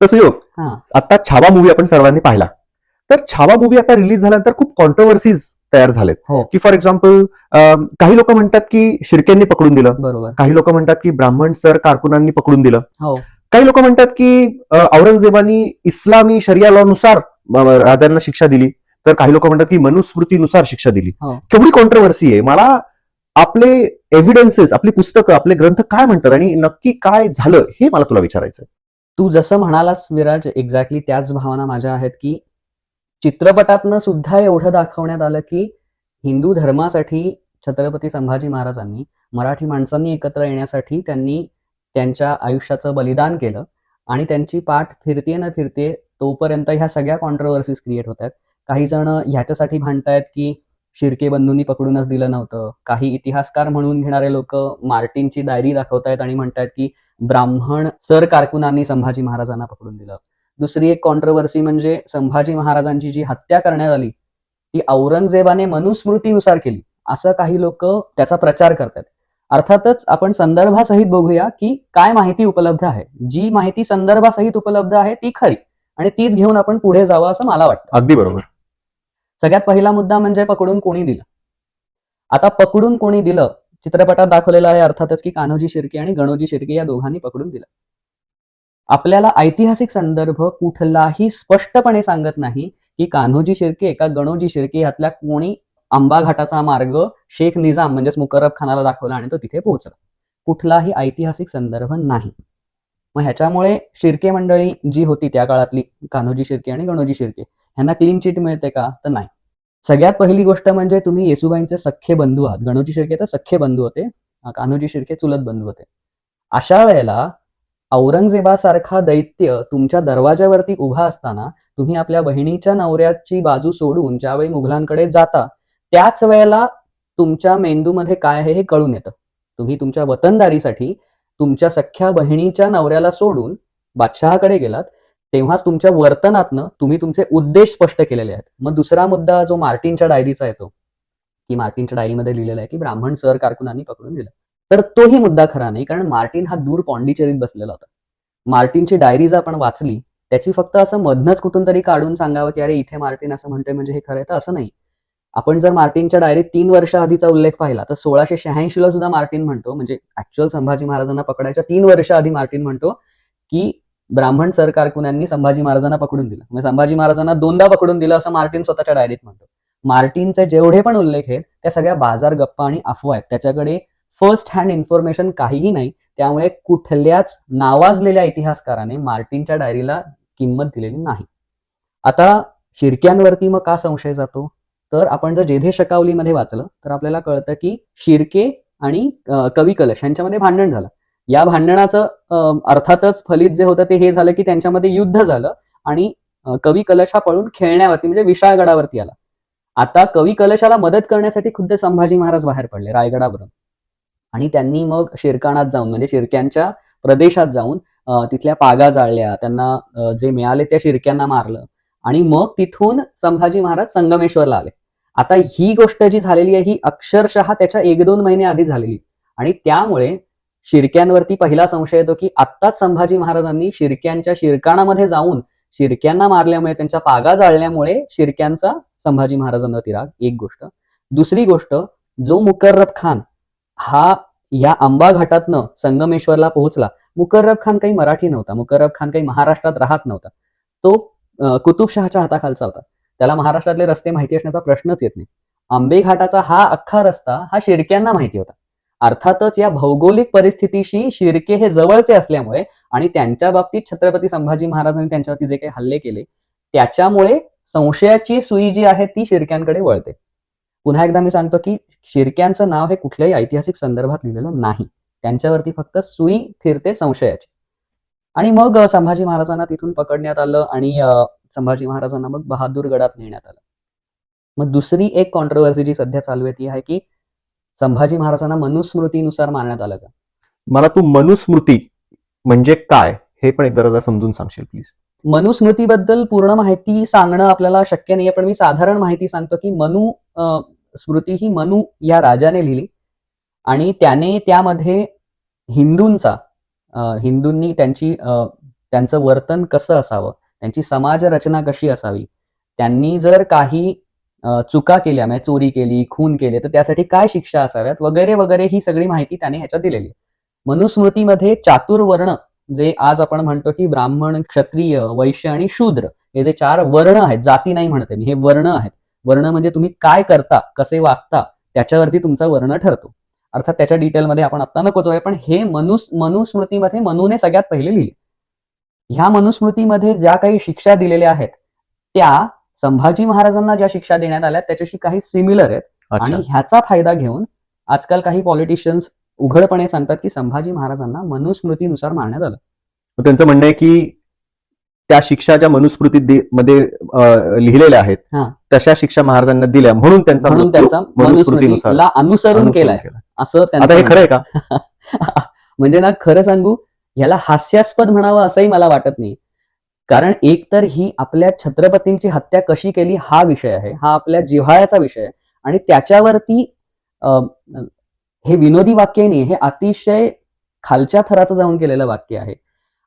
तसं योग. आता छावा मूवी आपण सर्वांनी पाहिला. तर छावा मूवी आता रिलीज झाल्यानंतर खूप कॉन्ट्रोवर्सीज तयार झालेत. हो. की फॉर एक्झाम्पल काही लोक म्हणतात की शिर्केंनी पकडून दिलं. बरोबर. काही लोक म्हणतात की ब्राह्मण सर कारकुनांनी पकडून दिलं. हो. काही लोक म्हणतात की औरंगजेबानी इस्लामी शरिया लॉ नुसार राजांना शिक्षा दिली. तर काही लोक म्हणतात की मनुस्मृतीनुसार शिक्षा दिली. हो. केवढी कॉन्ट्रोवर्सी आहे. मला आपले एव्हिडन्सेस आपली पुस्तकं आपले ग्रंथ काय म्हणतात आणि नक्की काय झालं हे मला तुला विचारायचं तू जसं म्हणालास विराज एक्झॅक्टली त्याच भावना माझ्या आहेत की चित्रपटातनं सुद्धा एवढं दाखवण्यात आलं की हिंदू धर्मासाठी छत्रपती संभाजी महाराजांनी मराठी माणसांनी एकत्र येण्यासाठी त्यांनी त्यांच्या आयुष्याचं बलिदान केलं आणि त्यांची पाठ फिरते न फिरते तोपर्यंत ह्या सगळ्या कॉन्ट्रोवर्सीज क्रिएट होत आहेत. काही जण ह्याच्यासाठी भांडतायत की शिर्के बंधूंनी पकडूनच दिलं नव्हतं. काही इतिहासकार म्हणून घेणारे लोक मार्टिनची डायरी दाखवतायत आणि म्हणतायत की ब्राह्मण सर कारकुनांनी संभाजी महाराजांना पकडून दिलं. दुसरी एक कॉन्ट्रोवर्सी म्हणजे संभाजी महाराजांची जी हत्या करण्यात आली ती औरंगजेबाने मनुस्मृतीनुसार केली. असं काही लोक त्याचा प्रचार करतात अर्थातच आपण संदर्भासहित बघूया की काय माहिती उपलब्ध आहे. जी माहिती संदर्भासहित उपलब्ध आहे ती खरी आणि तीच घेऊन आपण पुढे जावं असं मला वाटतं. अगदी बरोबर. सगळ्यात पहिला मुद्दा म्हणजे पकडून कोणी दिलं? आता पकडून कोणी दिलं चित्रपटात दाखवलेलं आहे अर्थातच की कान्होजी शिर्के आणि गणोजी शिर्के या दोघांनी पकडून दिलं. आपल्याला ऐतिहासिक संदर्भ कुठलाही स्पष्टपणे सांगत नाही की कान्होजी शिर्के का गणोजी शिर्के यातल्या कोणी आंबा घाटाचा मार्ग शेख निजाम म्हणजेच मुकरब खानाला दाखवला आणि तो तिथे पोहोचला. कुठलाही ऐतिहासिक संदर्भ नाही. मग ह्याच्यामुळे शिर्के मंडळी जी होती त्या काळातली कान्होजी शिर्के आणि गणोजी शिर्के ह्यांना क्लीन चिट मिळते का? तर नाही. सगळ्यात पहिली गोष्ट म्हणजे तुम्ही येसुबाईंचे सख्खे बंधू आहात. गणोजी शिर्के तर सख्खे बंधू होते. कान्होजी शिर्के चुलत बंधू होते. अशा वेळेला औरंगजेबासारखा दैत्य तुमच्या दरवाज्यावरती उभा असताना तुम्ही आपल्या बहिणीच्या नवऱ्याची बाजू सोडून ज्यावेळी मुघलांकडे जाता त्याच वेळेला तुमच्या मेंदूमध्ये काय आहे हे कळून येतं. तुम्ही तुमच्या वतनदारीसाठी तुमच्या सख्ख्या बहिणीच्या नवऱ्याला सोडून बादशहाकडे गेलात. तेव्हाच तुमच्या वर्तनातनं तुम्ही तुमचे उद्देश स्पष्ट केलेले आहेत. मग दुसरा मुद्दा जो मार्टिनच्या डायरीचा येतो की मार्टिनच्या डायरीमध्ये लिहिलेला आहे की ब्राह्मण सर कारकुनांनी पकडून दिलं. तर तोही मुद्दा खरा नाही कारण मार्टिन हा दूर पॉंडिचेरीत बसलेला होता. मार्टिनची डायरी जर आपण वाचली त्याची फक्त असं मधनच कुठून तरी काढून सांगावं की अरे इथे मार्टिन असं म्हणतोय म्हणजे हे खरं आहे तर असं नाही. आपण जर मार्टिनच्या डायरीत तीन वर्ष आधीचा उल्लेख पाहिला तर सोळाशे शहाऐंशी ला सुद्धा मार्टिन म्हणतो म्हणजे ऍक्च्युअल संभाजी महाराजांना पकडायच्या तीन वर्ष आधी मार्टिन म्हणतो की ब्राह्मण सरकारकुन्यांनी संभाजी महाराजांना पकडून दिलं. म्हणजे संभाजी महाराजांना दोनदा पकडून दिलं असं मार्टिन स्वतःच्या डायरीत म्हणतो. मार्टिनचे जेवढे पण उल्लेख आहेत त्या सगळ्या बाजार गप्पा आणि अफवा आहेत. त्याच्याकडे फर्स्ट हँड इन्फॉर्मेशन काहीही नाही. त्यामुळे कुठल्याच नावाजलेल्या इतिहासकाराने मार्टिनच्या डायरीला किंमत दिलेली नाही. आता शिर्क्यांवरती मग का संशय जातो? तर आपण जर जेधे शकावलीमध्ये वाचलं तर आपल्याला कळतं की शिर्के आणि कवी कलश यांच्यामध्ये भांडण झालं. या भांडणाचं अर्थातच फलित जे होतं ते हे झालं की त्यांच्यामध्ये युद्ध झालं आणि कवी कलश हा पळून खेळण्यावरती म्हणजे विशाळगडावरती आला. आता कवी कलशाला मदत करण्यासाठी खुद्द संभाजी महाराज बाहेर पडले रायगडावरून. आणि त्यांनी मग शिरकाणात जाऊन म्हणजे शिरक्यांच्या प्रदेशात जाऊन तिथल्या पागा जाळल्या त्यांना जे मिळाले त्या शिरक्यांना मारलं आणि मग तिथून संभाजी महाराज संगमेश्वरला आले. आता ही गोष्ट जी झालेली आहे ही अक्षरशः त्याच्या एक दोन महिने आधी झालेली. आणि त्यामुळे शिरक्यांवरती पहिला संशय येतो की आत्ताच संभाजी महाराजांनी शिरक्यांच्या शिरकाणामध्ये जाऊन शिरक्यांना मारल्यामुळे त्यांच्या पागा जाळल्यामुळे शिरक्यांचा संभाजी महाराजांवरती राग. एक गोष्ट. दुसरी गोष्ट जो मुकर्रब खान हा या आंबा घाटातनं संगमेश्वरला पोहोचला मुकर्रब खान काही मराठी नव्हता. मुकर्रब खान काही महाराष्ट्रात राहत नव्हता. तो कुतुबशहाच्या हाताखालचा होता. त्याला महाराष्ट्रातले रस्ते माहिती असण्याचा प्रश्नच येत नाही. आंबे घाटाचा हा अख्खा रस्ता हा शिर्क्यांना माहिती होता. अर्थातच या भौगोलिक परिस्थितीशी शिर्के हे जवळचे असल्यामुळे आणि त्यांच्या बाबतीत छत्रपती संभाजी महाराजांनी त्यांच्यावरती जे काही हल्ले केले त्याच्यामुळे संशयाची सुई जी आहे ती शिर्क्यांकडे वळते. पुन्हा एकदा मी सांगतो की शिर्क्यांचं नाव हे कुठल्याही ऐतिहासिक संदर्भात लिहिलेलं नाही. त्यांच्यावरती फक्त सुई फिरते संशयाची. आणि मग संभाजी महाराजांना तिथून पकडण्यात आलं आणि संभाजी महाराजांना मग बहादूरगडात नेण्यात आलं. मग दुसरी एक कॉन्ट्रोवर्सी जी सध्या चालू आहे ती आहे की संभाजी महाराजांना मनुस्मृतीनुसार मारण्यात आलं का? मला तू मनुस्मृती म्हणजे काय हे पण एकदा समजून सांगशील प्लीज मनुस्मृतीबद्दल पूर्ण माहिती सांगणं आपल्याला शक्य नाहीये पण मी साधारण माहिती सांगतो की मनु स्मृती ही मनु या राजाने लिहिली. आणि त्याने त्यामध्ये हिंदूंचा हिंदूंनी त्यांची त्यांचं वर्तन कसं असावं त्यांची समाज रचना कशी असावी त्यांनी जर काही चुका केल्या म्हणजे चोरी केली खून केले तर त्यासाठी काय शिक्षा असाव्यात? वगैरे वगैरे ही सगळी माहिती त्याने ह्याच्यात दिलेली आहे. मनुस्मृतीमध्ये चातुर्वर्ण जे आज आपण म्हणतो की ब्राह्मण क्षत्रिय वैश्य आणि शूद्र हे जे चार वर्ण आहेत जाती नाही म्हणते मी हे वर्ण आहेत. वर्ण म्हणजे तुम्ही काय करता कसे वागता त्याच्यावरती तुमचा वर्ण ठरतो. अर्थात त्याच्या डिटेलमध्ये आपण आत्ता नकोच आहे पण हे मनुस मनुस्मृतीमध्ये मनुने सगळ्यात पहिले लिहिले. ह्या मनुस्मृतीमध्ये ज्या काही शिक्षा दिलेल्या आहेत त्या संभाजी महाराजांना ज्या शिक्षा देण्यात आल्या त्याच्याशी काही सिमिलर आहेत. आणि ह्याचा फायदा घेऊन आजकाल काही पॉलिटिशियन्स उघडपणे सांगतात की संभाजी महाराजांना मनुस्मृतीनुसार मारण्यात आलं. त्यांचं म्हणणं आहे की त्या शिक्षा ज्या मनुस्मृती मध्ये लिहिलेल्या आहेत हा. तशा शिक्षा महाराजांना दिल्या. म्हणून त्यांचा म्हणून त्यांचा मनुस्मृतीनुसार अनुसरून केलाय. केला. असं त्यांचं आता हे म्हणणं खरं आहे का? म्हणजे ना खरं सांगू ह्याला हास्यास्पद म्हणावं असंही मला वाटत नाही. कारण एक तर ही आपल्या छत्रपतींची हत्या कशी केली हा विषय आहे. हा आपल्या जिव्हाळ्याचा विषय आहे. आणि त्याच्यावरती अं, हे विनोदी वाक्य नाही हे अतिशय खालच्या थराचं जाऊन केलेलं वाक्य आहे.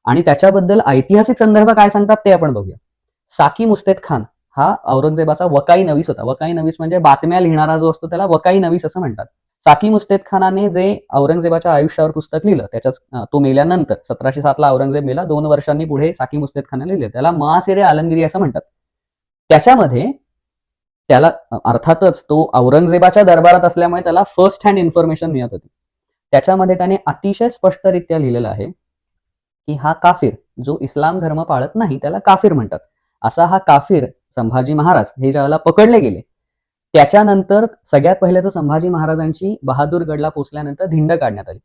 आणि त्याच्याबद्दल ऐतिहासिक संदर्भ काय सांगतात ते आपण बघूया. साकी मुस्तेद खान हा औरंगजेबाचा वकाई नवीस होता. वकाई नवीस म्हणजे बातम्या लिहिणारा जो असतो त्याला वकाई नवीस असं म्हणतात. साकी मुस्तेद खानाने जे औरंगजेबाच्या आयुष्यावर पुस्तक लिहिलं त्याच्याच तो मेल्यानंतर सतराशे सातला औरंगजेब मेला दोन वर्षांनी पुढे साकी मुस्तेद खानाने लिहिलं. त्याला महासिरे आलमगिरी असं म्हणतात. त्याच्यामध्ये त्याला अर्थातच तो औरंगजेबाच्या दरबारात असल्यामुळे त्याला फर्स्ट हँड इन्फॉर्मेशन मिळत होती. त्याच्यामध्ये त्याने अतिशय स्पष्टरित्या लिहिलेलं आहे की हा काफिर जो इस्लाम धर्म पाळत नाही त्याला काफिर म्हणतात. असा हा काफिर संभाजी महाराज हे ज्यावेळेला पकडले गेले त्याच्यानंतर सगळ्यात पहिले तर संभाजी महाराजांची बहादूरगडला पोचल्यानंतर धिंड काढण्यात आली.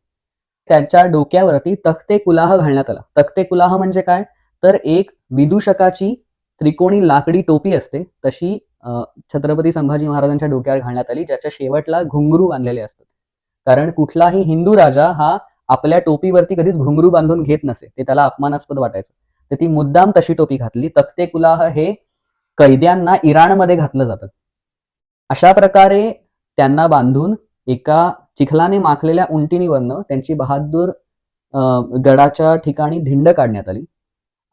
त्यांच्या डोक्यावरती तख्ते कुलाह घालण्यात आला. तख्ते कुलाह म्हणजे काय? तर एक विदूषकाची त्रिकोणी लाकडी टोपी असते. तशी छत्रपती संभाजी महाराजांच्या डोक्यावर घालण्यात आली ज्याच्या शेवटला घुंगरू बांधलेले असतात. कारण कुठलाही हिंदू राजा हा आपल्या टोपीवरती कधीच घुंगरू बांधून घेत नसे. ते त्याला अपमानास्पद वाटायचं. तर ती मुद्दाम तशी टोपी घातली. तख्ते कुलाह हे कैद्यांना इराणमध्ये घातलं जातं. अशा प्रकारे त्यांना बांधून एका चिखलाने माखलेल्या उंटिणीवरनं त्यांची बहादूर अं, गडाच्या ठिकाणी धिंड काढण्यात आली.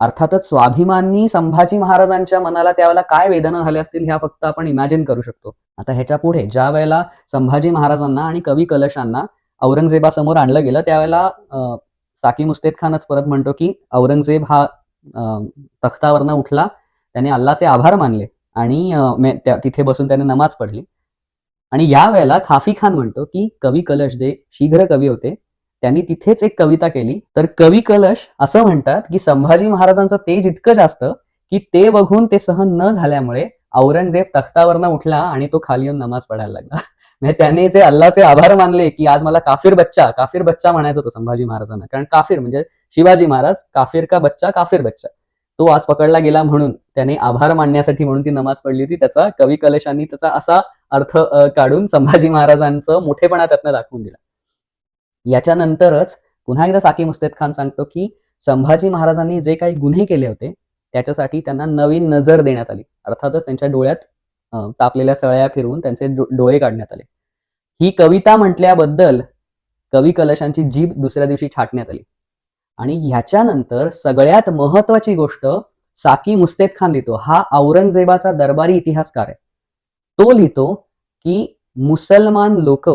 अर्थातच स्वाभिमानी संभाजी महाराजांच्या मनाला त्यावेळेला काय वेदना झाल्या असतील ह्या फक्त आपण इमॅजिन करू शकतो. आता ह्याच्या पुढे ज्या वेळेला संभाजी महाराजांना आणि कवी कलशांना औरंगजेबासमोर आणलं गेलं त्यावेळेला साकी मुस्तेद खानच परत म्हणतो की औरंगजेब हा तख्तावरनं उठला त्याने अल्लाचे आभार मानले. आणि तिथे बसून त्याने नमाज पडली आणि या वेळेला खाफी खान म्हणतो की कवी कलश जे शीघ्र कवी होते त्यांनी तिथेच एक कविता केली. तर कवी कलश असं म्हणतात की संभाजी महाराजांचं तेज इतकं जास्त की ते बघून ते सहन न झाल्यामुळे औरंगजेब तख्तावरनं उठला आणि तो खाली येऊन नमाज पडायला लागला. म्हणजे त्याने जे अल्लाचे आभार मानले की आज मला काफिर बच्चा काफिर बच्चा म्हणायचं होतं संभाजी महाराजांना. कारण काफिर म्हणजे शिवाजी महाराज काफिर का बच्चा काफिर बच्चा. तो आज पकडला गेला म्हणून. त्याने आभार मानण्यासाठी म्हणून ती नमाज पडली होती. त्याचा कवी कलशांनी त्याचा असा अर्थ काढून संभाजी महाराजांचं मोठेपणा त्यातनं दाखवून दिला. याच्यानंतरच पुन्हा एकदा साकी मुस्तेद खान सांगतो की संभाजी महाराजांनी जे काही गुन्हे केले होते त्याच्यासाठी त्यांना नवीन नजर देण्यात आली. अर्थातच त्यांच्या डोळ्यात तापलेल्या सळ्या फिरवून त्यांचे डोळे काढण्यात आले. ही कविता म्हटल्याबद्दल कवी कलशांची जीभ दुसऱ्या दिवशी छाटण्यात आली. आणि ह्याच्यानंतर सगळ्यात महत्वाची गोष्ट साकी मुस्तेद खान लिहितो हा औरंगजेबाचा दरबारी इतिहासकार आहे. तो लिहितो की मुसलमान लोक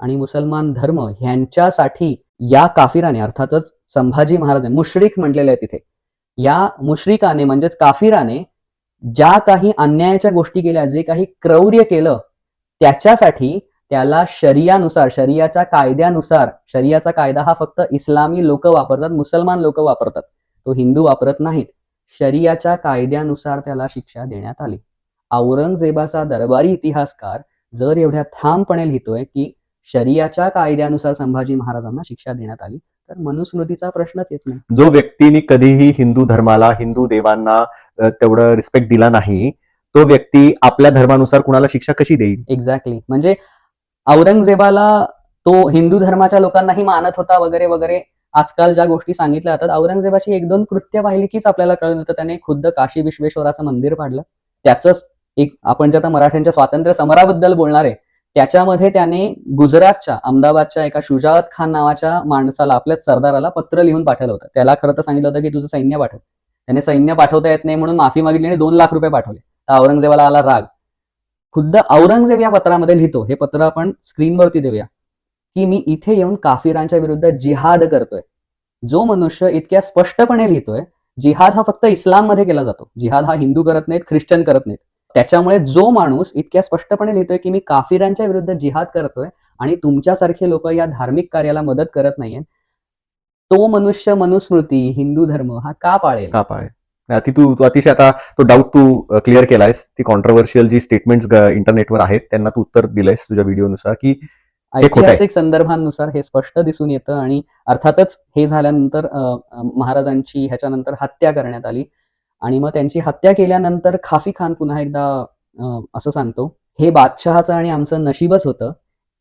आणि मुसलमान धर्म ह्यांच्यासाठी या काफिराने अर्थातच संभाजी महाराज मुश्रिक म्हटलेले आहे तिथे या मुश्रिकाने म्हणजेच काफिराने ज्या काही अन्यायाच्या गोष्टी केल्या जे काही क्रौर्य केलं त्याच्यासाठी त्याला शरियानुसार शरियाच्या कायद्यानुसार शरियाचा कायदा हा फक्त इस्लामी लोक वापरतात मुसलमान लोक वापरतात. तो हिंदू वापरत नाहीत. शरियाच्या कायद्यानुसार त्याला शिक्षा देण्यात आली. औरंगजेबाचा दरबारी इतिहासकार जर एवढ्या ठामपणे लिहितोय की शरियाच्या कायद्यानुसार संभाजी महाराजांना शिक्षा देण्यात आली तर मनुस्मृतीचा प्रश्नच येत नाही. जो व्यक्तीने कधीही हिंदू धर्माला हिंदू देवांना तेवढं रिस्पेक्ट दिला नाही तो व्यक्ती आपल्या धर्मानुसार कुणाला शिक्षा कशी देईल? एक्झॅक्टली म्हणजे औरंगजेबाला तो हिंदू धर्माच्या लोकांनाही मानत होता वगैरे वगैरे. आजकाल ज्या गोष्टी सांगितल्या जातात औरंगजेबाची एक दोन कृत्य पाहिली कीच आपल्याला कळून येतं त्याने खुद्द काशी विश्वेश्वराचं मंदिर पाडलं. त्याच एक आपण जे आता मराठ्यांच्या स्वातंत्र्य समराबद्दल बोलणार आहे त्याच्यामध्ये त्याने गुजरातच्या अहमदाबादच्या एका शुजात खान नावाच्या माणसाला आपल्या सरदाराला पत्र लिहून पाठवलं होतं. त्याला खरं तर सांगितलं होतं की तुझं सैन्य पाठव. त्याने सैन्य पाठवता येत नाही म्हणून माफी मागितली आणि दोन लाख रुपये पाठवले. तर औरंगजेबाला आला राग. खुद्द औरंगजेब या पत्रामध्ये लिहितो. हे पत्र आपण स्क्रीनवरती देऊया. की मी इथे येऊन काफिरांच्या विरुद्ध जिहाद करतोय. जो मनुष्य इतक्या स्पष्टपणे लिहितोय जिहाद हा फक्त इस्लाममध्ये केला जातो. जिहाद हा हिंदू करत नाहीत ख्रिश्चन करत नाहीत. त्याच्यामुळे जो माणूस इतक्या स्पष्टपणे लिहितोय की मी काफिरांच्या विरुद्ध जिहाद करतोय आणि तुमच्यासारखे लोक या धार्मिक कार्याला मदत करत नाहीये तो मनुष्य मनुस्मृती हिंदू धर्म हा का पाळेल? का पाळे अति तू तू अतिशय आता तो डाऊट तू क्लिअर केलायस. ती कॉन्ट्रोवर्शियल जी स्टेटमेंट्स इंटरनेटवर आहेत त्यांना तू उत्तर दिलंयस तुझ्या व्हिडिओनुसार की ऐतिहासिक संदर्भांनुसार हे स्पष्ट दिसून येतं आणि अर्थातच हे झाल्यानंतर महाराजांची ह्याच्यानंतर हत्या करण्यात आली. आणि मग त्यांची हत्या केल्यानंतर खाफी खान पुन्हा एकदा असं सांगतो हे बादशहाचं आणि आमचं नशीबच होतं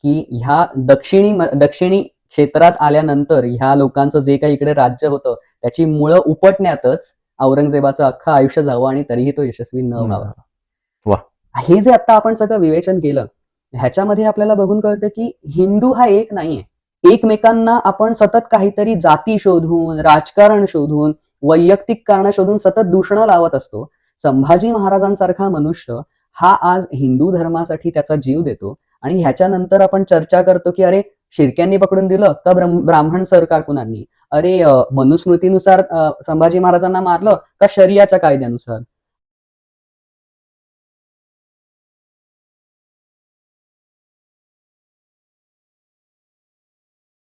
की ह्या दक्षिणी दक्षिणी क्षेत्रात आल्यानंतर ह्या लोकांचं जे काही इकडे राज्य होतं त्याची मुळं उपटण्यातच औरंगजेबाचं अख्खं आयुष्य जावं आणि तरीही तो यशस्वी न व्हावा. हे जे आता आपण सगळं विवेचन केलं ह्याच्यामध्ये आपल्याला बघून कळतं की हिंदू हा एक नाहीये. एकमेकांना आपण सतत काहीतरी जाती शोधून राजकारण शोधून वैयक्तिक कारण शोधून सतत दूषणं लावत असतो. संभाजी महाराजांसारखा मनुष्य हा आज हिंदू धर्मासाठी त्याचा जीव देतो आणि ह्याच्यानंतर आपण चर्चा करतो की अरे शिर्क्यांनी पकडून दिलं का ब्राह्मण सरकार कुणांनी अरे मनुस्मृतीनुसार संभाजी महाराजांना मारलं का शरियाच्या कायद्यानुसार?